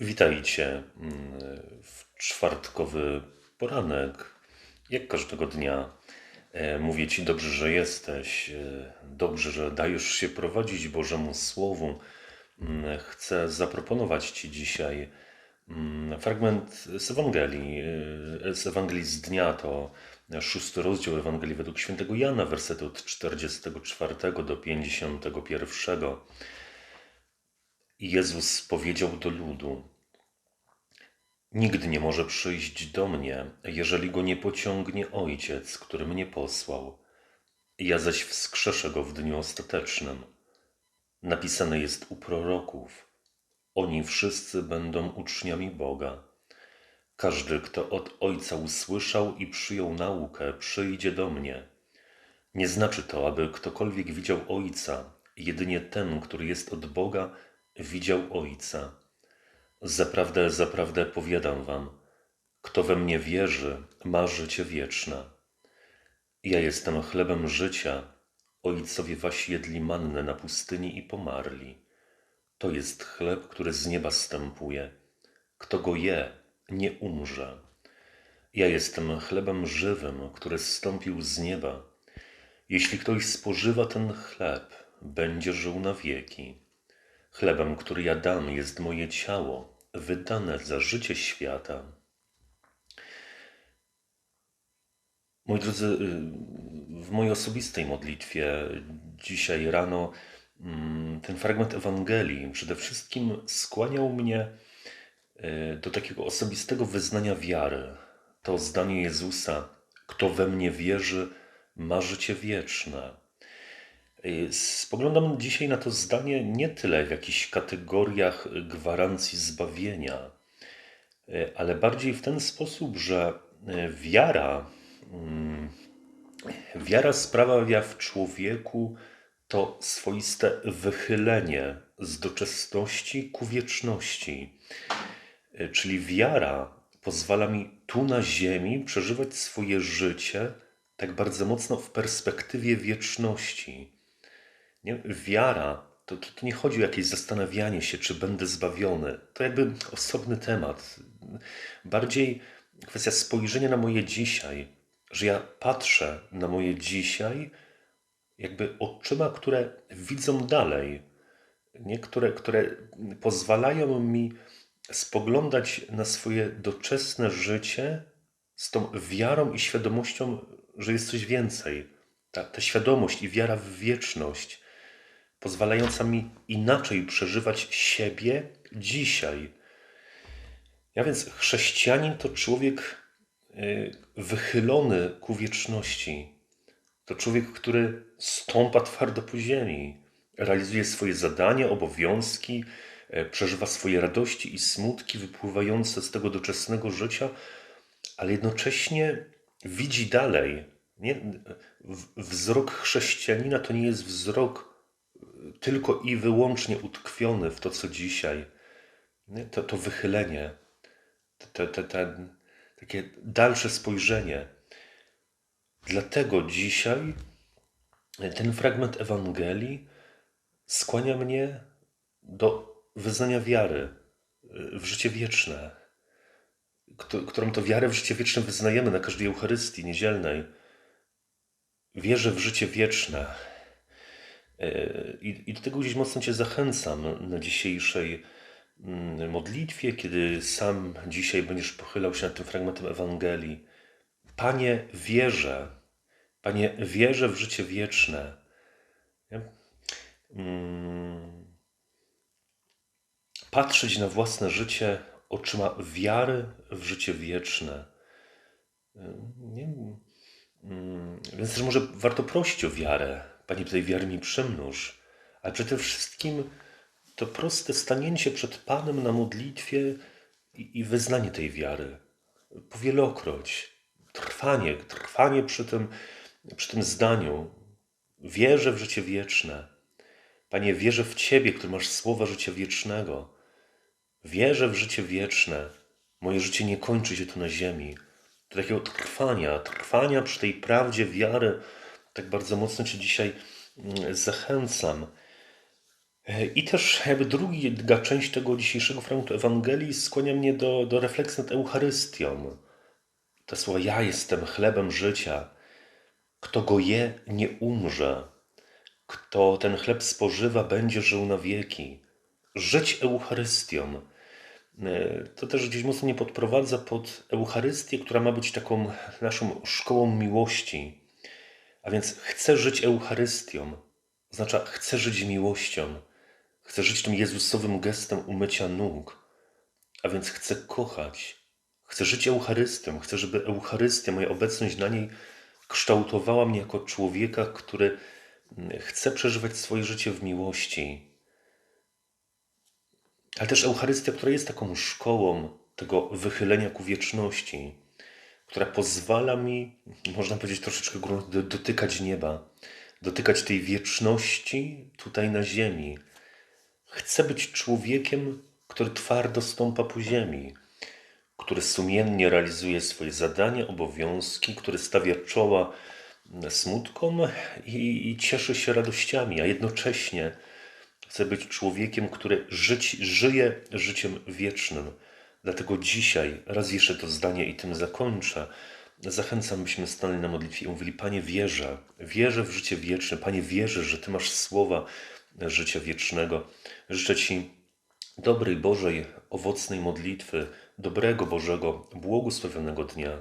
Witajcie mm, w czwartkowy poranek. Jak każdego dnia e, mówię Ci dobrze, że jesteś, e, dobrze, że dajesz się prowadzić Bożemu Słowu. Mm, chcę zaproponować Ci dzisiaj mm, fragment z Ewangelii. E, z Ewangelii z dnia to szósty rozdział Ewangelii według świętego Jana, wersety od 44 do 51. Jezus powiedział do ludu: Nigdy nie może przyjść do mnie, jeżeli go nie pociągnie Ojciec, który mnie posłał. Ja zaś wskrzeszę go w dniu ostatecznym. Napisane jest u proroków: Oni wszyscy będą uczniami Boga. Każdy, kto od Ojca usłyszał i przyjął naukę, przyjdzie do mnie. Nie znaczy to, aby ktokolwiek widział Ojca, jedynie ten, który jest od Boga, widział Ojca. Zaprawdę, zaprawdę powiadam wam, kto we mnie wierzy, ma życie wieczne. Ja jestem chlebem życia, ojcowie wasi jedli mannę na pustyni i pomarli. To jest chleb, który z nieba stępuje. Kto go je, nie umrze. Ja jestem chlebem żywym, który zstąpił z nieba. Jeśli ktoś spożywa ten chleb, będzie żył na wieki. Chlebem, który ja dam, jest moje ciało, wydane za życie świata. Moi drodzy, w mojej osobistej modlitwie dzisiaj rano mm, ten fragment Ewangelii przede wszystkim skłaniał mnie y, do takiego osobistego wyznania wiary. To zdanie Jezusa: Kto we mnie wierzy, ma życie wieczne. Y, spoglądam dzisiaj na to zdanie nie tyle w jakichś kategoriach gwarancji zbawienia, y, ale bardziej w ten sposób, że y, wiara, mm, wiara sprawia w człowieku to swoiste wychylenie z doczesności ku wieczności. Czyli wiara pozwala mi tu na ziemi przeżywać swoje życie tak bardzo mocno w perspektywie wieczności. Nie? Wiara to, to, to nie chodzi o jakieś zastanawianie się, czy będę zbawiony. To jakby osobny temat. Bardziej kwestia spojrzenia na moje dzisiaj, że ja patrzę na moje dzisiaj jakby oczyma, które widzą dalej, nie? Które, które pozwalają mi spoglądać na swoje doczesne życie z tą wiarą i świadomością, że jest coś więcej. Ta, ta świadomość i wiara w wieczność pozwalająca mi inaczej przeżywać siebie dzisiaj. Ja więc chrześcijanin to człowiek y, wychylony ku wieczności. To człowiek, który stąpa twardo po ziemi, realizuje swoje zadania, obowiązki, e, przeżywa swoje radości i smutki wypływające z tego doczesnego życia, ale jednocześnie widzi dalej. Nie? Wzrok chrześcijanina to nie jest wzrok tylko i wyłącznie utkwiony w to, co dzisiaj? To, to wychylenie, te, te, ten, takie dalsze spojrzenie. Dlatego dzisiaj ten fragment Ewangelii skłania mnie do wyznania wiary w życie wieczne, którą to wiarę w życie wieczne wyznajemy na każdej Eucharystii niedzielnej. Wierzę w życie wieczne I, I do tego gdzieś mocno Cię zachęcam na dzisiejszej mm, modlitwie, kiedy sam dzisiaj będziesz pochylał się nad tym fragmentem Ewangelii. Panie, wierzę, Panie, wierzę w życie wieczne. Mm. Patrzeć na własne życie oczyma wiary w życie wieczne. Nie? Mm. Więc też może warto prosić o wiarę Panie, tej wiary mi przymnóż, ale przede wszystkim to proste stanięcie przed Panem na modlitwie i, i wyznanie tej wiary. Powielokroć. Trwanie, trwanie przy tym, przy tym zdaniu. Wierzę w życie wieczne. Panie, wierzę w Ciebie, który masz słowa życia wiecznego. Wierzę w życie wieczne. Moje życie nie kończy się tu na ziemi. Do takiego trwania, trwania przy tej prawdzie wiary, tak bardzo mocno Cię dzisiaj mm, zachęcam. E, I też jakby druga część tego dzisiejszego fragmentu Ewangelii skłania mnie do, do refleksji nad Eucharystią. Te słowa, ja jestem chlebem życia. Kto go je, nie umrze. Kto ten chleb spożywa, będzie żył na wieki. Żyć Eucharystią. E, to też gdzieś mocno mnie podprowadza pod Eucharystię, która ma być taką naszą szkołą miłości. A więc chcę żyć Eucharystią. Oznacza, chcę żyć miłością. Chcę żyć tym Jezusowym gestem umycia nóg. A więc chcę kochać. Chcę żyć Eucharystią. Chcę, żeby Eucharystia, moja obecność na niej kształtowała mnie jako człowieka, który chce przeżywać swoje życie w miłości. Ale też Eucharystia, która jest taką szkołą tego wychylenia ku wieczności, która pozwala mi, można powiedzieć troszeczkę dotykać nieba, dotykać tej wieczności tutaj na ziemi. Chcę być człowiekiem, który twardo stąpa po ziemi, który sumiennie realizuje swoje zadania, obowiązki, który stawia czoła smutkom i, i cieszy się radościami, a jednocześnie chcę być człowiekiem, który żyć, żyje życiem wiecznym. Dlatego dzisiaj, raz jeszcze to zdanie i tym zakończę, zachęcam, byśmy stanęli na modlitwie i mówili, Panie wierzę, wierzę w życie wieczne, Panie wierzę, że Ty masz słowa życia wiecznego. Życzę Ci dobrej Bożej, owocnej modlitwy, dobrego Bożego, błogosławionego dnia.